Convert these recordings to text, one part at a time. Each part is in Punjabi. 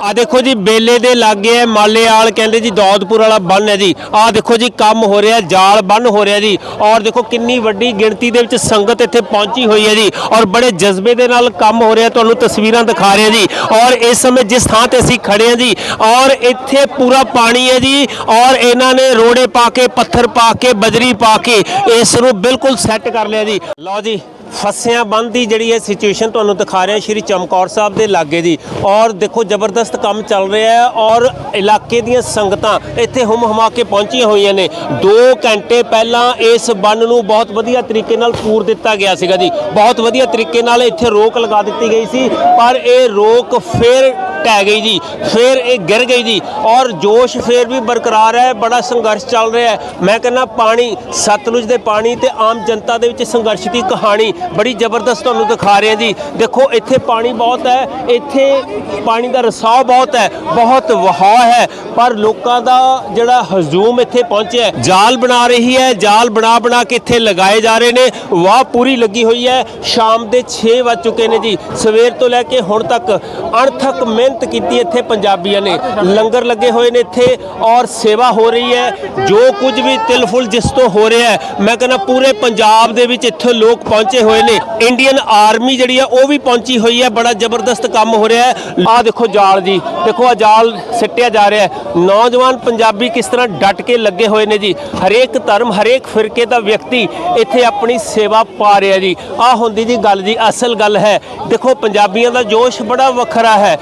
ਆ ਦੇਖੋ ਜੀ, ਬੇਲੇ ਦੇ ਲਾਗੇ ਹੈ, ਮਾਲੇਆਲ ਕਹਿੰਦੇ ਜੀ, ਦੌਦਪੁਰ ਵਾਲਾ ਬੰਨ ਹੈ ਜੀ। ਆ ਦੇਖੋ ਜੀ, ਕੰਮ ਹੋ ਰਿਹਾ, ਜਾਲ ਬੰਨ ਹੋ ਰਿਹਾ ਜੀ। ਔਰ ਦੇਖੋ ਕਿੰਨੀ ਵੱਡੀ ਗਿਣਤੀ ਦੇ ਵਿੱਚ ਸੰਗਤ ਇੱਥੇ ਪਹੁੰਚੀ ਹੋਈ ਹੈ ਜੀ। ਔਰ ਬੜੇ ਜਜ਼ਬੇ ਦੇ ਨਾਲ ਕੰਮ ਹੋ ਰਿਹਾ, ਤੁਹਾਨੂੰ ਤਸਵੀਰਾਂ ਦਿਖਾ ਰਹੇ ਜੀ। ਔਰ ਇਸ ਸਮੇਂ ਜਿਸ ਥਾਂ ਤੇ ਅਸੀਂ ਖੜੇ ਹਾਂ ਜੀ, ਔਰ ਇੱਥੇ ਪੂਰਾ ਪਾਣੀ ਹੈ ਜੀ। ਔਰ ਇਹਨਾਂ ਨੇ ਰੋੜੇ ਪਾ ਕੇ, ਪੱਥਰ ਪਾ ਕੇ, ਬਜਰੀ ਪਾ ਕੇ, ਇਸ ਨੂੰ ਬਿਲਕੁਲ ਸੈੱਟ ਕਰ ਲਿਆ ਜੀ। ਲਓ ਜੀ ਫਸਿਆਂ ਬੰਦ ਦੀ ਜਿਹੜੀ ਹੈ ਸਿਚੁਏਸ਼ਨ ਤੁਹਾਨੂੰ ਦਿਖਾ ਰਿਹਾ ਸ਼੍ਰੀ ਚਮਕੌਰ ਸਾਹਿਬ ਦੇ ਲਾਗੇ ਦੀ। ਔਰ ਦੇਖੋ, ਜ਼ਬਰਦਸਤ ਕੰਮ ਚੱਲ ਰਿਹਾ ਹੈ ਔਰ ਇਲਾਕੇ ਦੀਆਂ ਸੰਗਤਾਂ ਇੱਥੇ ਹੁਮ ਹਮਾ ਕੇ ਪਹੁੰਚੀਆਂ ਹੋਈਆਂ ਨੇ। 2 ਘੰਟੇ ਪਹਿਲਾਂ ਇਸ ਬੰਨ ਨੂੰ ਬਹੁਤ ਵਧੀਆ ਤਰੀਕੇ ਨਾਲ ਪੂਰ ਦਿੱਤਾ ਗਿਆ ਸੀਗਾ ਜੀ। ਬਹੁਤ ਵਧੀਆ ਤਰੀਕੇ ਨਾਲ ਇੱਥੇ ਰੋਕ ਲਗਾ ਦਿੱਤੀ ਗਈ ਸੀ, ਪਰ ਇਹ ਰੋਕ ਫਿਰ ਢਹਿ ਗਈ ਜੀ, ਫਿਰ ਇਹ ਗਿਰ ਗਈ ਜੀ ਔਰ ਜੋਸ਼ ਫਿਰ ਵੀ ਬਰਕਰਾਰ ਹੈ, ਬੜਾ ਸੰਘਰਸ਼ ਚੱਲ ਰਿਹਾ ਹੈ। ਮੈਂ ਕਹਿੰਦਾ ਪਾਣੀ, ਸਤਲੁਜ ਦੇ ਪਾਣੀ ਤੇ ਆਮ ਜਨਤਾ ਦੇ ਵਿੱਚ ਸੰਘਰਸ਼ ਦੀ ਕਹਾਣੀ ਬੜੀ ਜ਼ਬਰਦਸਤ ਤੁਹਾਨੂੰ ਦਿਖਾ ਰਹੇ ਹਾਂ ਜੀ। ਦੇਖੋ, ਇੱਥੇ ਪਾਣੀ ਬਹੁਤ ਹੈ, ਇੱਥੇ ਪਾਣੀ ਦਾ ਰਸਾਵ ਬਹੁਤ ਹੈ, ਬਹੁਤ ਵਹਾਅ ਹੈ, ਪਰ ਲੋਕਾਂ ਦਾ ਜਿਹੜਾ ਹਜੂਮ ਇੱਥੇ ਪਹੁੰਚਿਆ ਜਾਲ ਬਣਾ ਰਹੀ ਹੈ, ਜਾਲ ਬਣਾ ਬਣਾ ਕੇ ਇੱਥੇ ਲਗਾਏ ਜਾ ਰਹੇ ਨੇ, ਵਾਹ ਪੂਰੀ ਲੱਗੀ ਹੋਈ ਹੈ। ਸ਼ਾਮ ਦੇ 6 ਵੱਜ ਚੁੱਕੇ ਨੇ ਜੀ, ਸਵੇਰ ਤੋਂ ਲੈ ਕੇ ਹੁਣ ਤੱਕ ਅਣਥੱਕ ਮਿਹਨਤ ਕੀਤੀ ਇੱਥੇ ਪੰਜਾਬੀਆਂ ਨੇ। ਲੰਗਰ ਲੱਗੇ ਹੋਏ ਨੇ ਇੱਥੇ ਔਰ ਸੇਵਾ ਹੋ ਰਹੀ ਹੈ। ਜੋ ਕੁਝ ਵੀ ਤਿਲਫੁਲ ਜਿਸ ਤੋਂ ਹੋ ਰਿਹਾ ਮੈਂ ਕਹਿੰਦਾ ਪੂਰੇ ਪੰਜਾਬ ਦੇ ਵਿੱਚ ਇੱਥੇ ਲੋਕ ਪਹੁੰਚੇ ਹੋਏ ਨੇ। ਇੰਡੀਅਨ ਆਰਮੀ ਜਿਹੜੀ ਆ ਉਹ ਵੀ ਪਹੁੰਚੀ ਹੋਈ ਹੈ। ਬੜਾ ਜ਼ਬਰਦਸਤ ਕੰਮ ਹੋ ਰਿਹਾ ਹੈ। ਆਹ ਦੇਖੋ ਜਾਲ ਜੀ। ਦੇਖੋ ਆ ਜਾਲ ਸਿੱਟਿਆ ਜਾ ਰਿਹਾ ਹੈ। ਨੌਜਵਾਨ ਪੰਜਾਬੀ ਕਿਸ ਤਰ੍ਹਾਂ ਡਟ ਕੇ ਲੱਗੇ ਹੋਏ ਨੇ ਜੀ। ਹਰੇਕ ਧਰਮ, ਹਰੇਕ ਫਿਰਕੇ ਦਾ ਵਿਅਕਤੀ ਇੱਥੇ ਆਪਣੀ ਸੇਵਾ ਪਾ ਰਿਹਾ ਜੀ। ਆਹ ਹੁੰਦੀ ਜੀ ਗੱਲ ਜੀ, ਅਸਲ ਗੱਲ ਹੈ। ਦੇਖੋ ਪੰਜਾਬੀਆਂ ਦਾ ਜੋਸ਼ ਬੜਾ ਵੱਖਰਾ ਹੈ।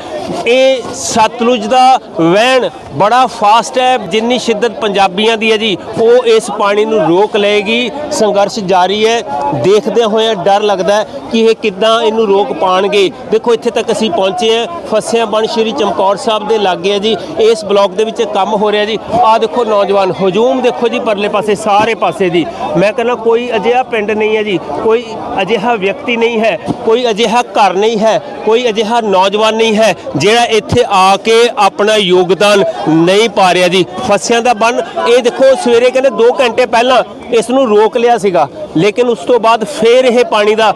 ਇਹ ਸਤਲੁਜ ਦਾ ਵਹਿਣ ਬੜਾ ਫਾਸਟ ਹੈ, ਜਿੰਨੀ ਸ਼ਿੱਦਤ ਪੰਜਾਬੀਆਂ ਦੀ ਹੈ ਜੀ, ਉਹ ਇਸ ਪਾਣੀ ਨੂੰ ਰੋਕ ਲਏਗੀ। ਸੰਘਰਸ਼ ਜਾਰੀ ਹੈ। ਦੇਖਦੇ ਹੋਏ ਡਰ ਲੱਗਦਾ ਕਿ ਇਹ ਕਿੱਦਾਂ ਇਹਨੂੰ ਰੋਕ ਪਾਣਗੇ। ਦੇਖੋ, ਇੱਥੇ ਤੱਕ ਅਸੀਂ ਪਹੁੰਚੇ ਹਾਂ। ਫਸਿਆ ਬਣ ਸ਼੍ਰੀ ਚਮਕੌਰ ਸਾਹਿਬ ਦੇ ਲਾਗੇ ਹੈ ਜੀ। ਇਸ ਬਲਾਕ ਦੇ ਵਿੱਚ ਕੰਮ ਹੋ ਰਿਹਾ ਜੀ। ਆਹ ਦੇਖੋ ਨੌਜਵਾਨ, ਹਜੂਮ ਦੇਖੋ ਜੀ ਪਰਲੇ ਪਾਸੇ, ਸਾਰੇ ਪਾਸੇ ਦੀ। ਮੈਂ ਕਹਿੰਦਾ ਕੋਈ ਅਜਿਹਾ ਪਿੰਡ ਨਹੀਂ ਹੈ ਜੀ। ਕੋਈ ਅਜਿਹਾ ਵਿਅਕਤੀ ਨਹੀਂ ਹੈ। ਕੋਈ ਅਜਿਹਾ ਘਰ ਨਹੀਂ ਹੈ। ਕੋਈ ਅਜਿਹਾ ਨੌਜਵਾਨ ਨਹੀਂ ਹੈ। ਜਿਹੜਾ ਇੱਥੇ ਆ ਕੇ ਆਪਣਾ ਯੋਗਦਾਨ ਨਹੀਂ ਪਾ ਰਿਹਾ ਜੀ, ਫਸਿਆਂ ਦਾ ਬੰਨ। ਇਹ ਦੇਖੋ, ਸਵੇਰੇ ਕਹਿੰਦੇ 2 ਘੰਟੇ ਪਹਿਲਾਂ ਇਸ ਨੂੰ ਰੋਕ ਲਿਆ ਸੀਗਾ, ਲੇਕਿਨ ਉਸ ਤੋਂ ਬਾਅਦ ਫੇਰ ਇਹ ਪਾਣੀ ਦਾ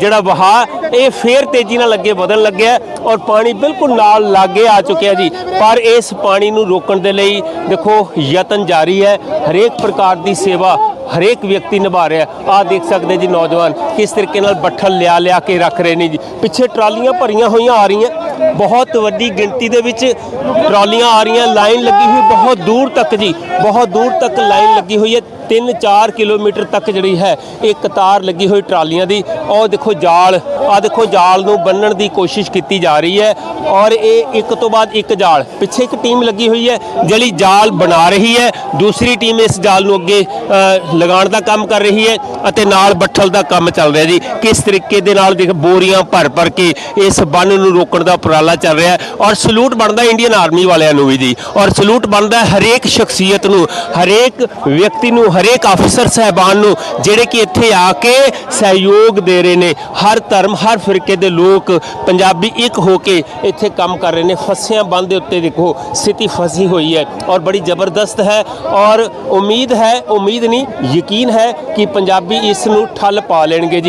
ਜਿਹੜਾ ਵਹਾਅ, ਇਹ ਫੇਰ ਤੇਜ਼ੀ ਨਾਲ ਅੱਗੇ ਵਧਣ ਲੱਗਿਆ ਔਰ ਪਾਣੀ ਬਿਲਕੁਲ ਨਾਲ ਲਾਗੇ ਆ ਚੁੱਕਿਆ ਜੀ। ਪਰ ਇਸ ਪਾਣੀ ਨੂੰ ਰੋਕਣ ਦੇ ਲਈ ਦੇਖੋ, ਯਤਨ ਜਾਰੀ ਹੈ। ਹਰੇਕ ਪ੍ਰਕਾਰ ਦੀ ਸੇਵਾ ਹਰੇਕ ਵਿਅਕਤੀ ਨਿਭਾ ਰਿਹਾ ਆ ਦੇਖ ਸਕਦੇ ਜੀ ਨੌਜਵਾਨ ਕਿਸ ਤਰੀਕੇ ਨਾਲ ਬੱਠਲ ਲਿਆ ਲਿਆ ਕੇ ਰੱਖ ਰਹੇ ਨੇ ਜੀ। ਪਿੱਛੇ ਟਰਾਲੀਆਂ ਭਰੀਆਂ ਹੋਈਆਂ ਆ ਰਹੀਆਂ। ਬਹੁਤ ਵੱਡੀ ਗਿਣਤੀ ਦੇ ਵਿੱਚ ਟਰਾਲੀਆਂ ਆ ਰਹੀਆਂ, ਲਾਈਨ ਲੱਗੀ ਹੋਈ, ਬਹੁਤ ਦੂਰ ਤੱਕ ਜੀ, ਬਹੁਤ ਦੂਰ ਤੱਕ ਲਾਈਨ ਲੱਗੀ ਹੋਈ ਹੈ 3-4 ਕਿਲੋਮੀਟਰ ਤੱਕ ਜਿਹੜੀ ਹੈ, ਇਹ ਕਤਾਰ ਲੱਗੀ ਹੋਈ ਟਰਾਲੀਆਂ ਦੀ। ਉਹ ਦੇਖੋ ਜਾਲ ਆ ਦੇਖੋ ਜਾਲ ਨੂੰ ਬੰਨਣ ਦੀ ਕੋਸ਼ਿਸ਼ ਕੀਤੀ ਜਾ ਰਹੀ ਹੈ ਔਰ ਇਹ ਇੱਕ ਤੋਂ ਬਾਅਦ ਇੱਕ ਜਾਲ, ਪਿੱਛੇ ਇੱਕ ਟੀਮ ਲੱਗੀ ਹੋਈ ਹੈ, ਜਿਹੜੀ ਜਾਲ ਬਣਾ ਰਹੀ ਹੈ, ਦੂਸਰੀ ਟੀਮ ਇਸ ਜਾਲ ਨੂੰ ਅੱਗੇ ਲਗਾਉਣ ਦਾ ਕੰਮ ਕਰ ਰਹੀ ਹੈ ਅਤੇ ਨਾਲ ਬੱਠਲ ਦਾ ਕੰਮ ਚੱਲ ਰਿਹਾ ਜੀ। ਕਿਸ ਤਰੀਕੇ ਦੇ ਨਾਲ ਦੇਖ ਬੋਰੀਆਂ ਭਰ ਭਰ ਕੇ ਇਸ ਬੰਨ ਨੂੰ ਰੋਕਣ ਦਾ ਉਪਰਾਲਾ ਚੱਲ ਰਿਹਾ ਹੈ ਔਰ ਸਲੂਟ ਬਣਦਾ ਇੰਡੀਅਨ ਆਰਮੀ ਵਾਲਿਆਂ ਨੂੰ ਵੀ ਜੀ। ਔਰ ਸਲੂਟ ਬਣਦਾ ਹਰੇਕ ਸ਼ਖਸੀਅਤ ਨੂੰ, ਹਰੇਕ ਵਿਅਕਤੀ ਨੂੰ, ਹਰੇਕ ਅਫਸਰ ਸਹਿਬਾਨ ਨੂੰ, ਜਿਹੜੇ ਕਿ ਇੱਥੇ ਆ ਕੇ ਸਹਿਯੋਗ ਦੇ ਰਹੇ ਨੇ। ਹਰ ਧਰਮ, ਹਰ ਫਿਰਕੇ ਦੇ ਲੋਕ ਪੰਜਾਬੀ ਇੱਕ ਹੋ ਕੇ ਇੱਥੇ ਕੰਮ ਕਰ ਰਹੇ ਨੇ। ਫਸਿਆਂ ਬੰਦ ਦੇ ਉੱਤੇ ਦੇਖੋ, ਸਥਿਤੀ ਫਸੀ ਹੋਈ ਹੈ ਔਰ ਬੜੀ ਜ਼ਬਰਦਸਤ ਹੈ। ਔਰ ਉਮੀਦ ਹੈ, ਉਮੀਦ ਨਹੀਂ, ਯਕੀਨ ਹੈ ਕਿ ਪੰਜਾਬੀ ਇਸ ਨੂੰ ਠੱਲ ਪਾ ਲੈਣਗੇ ਜੀ।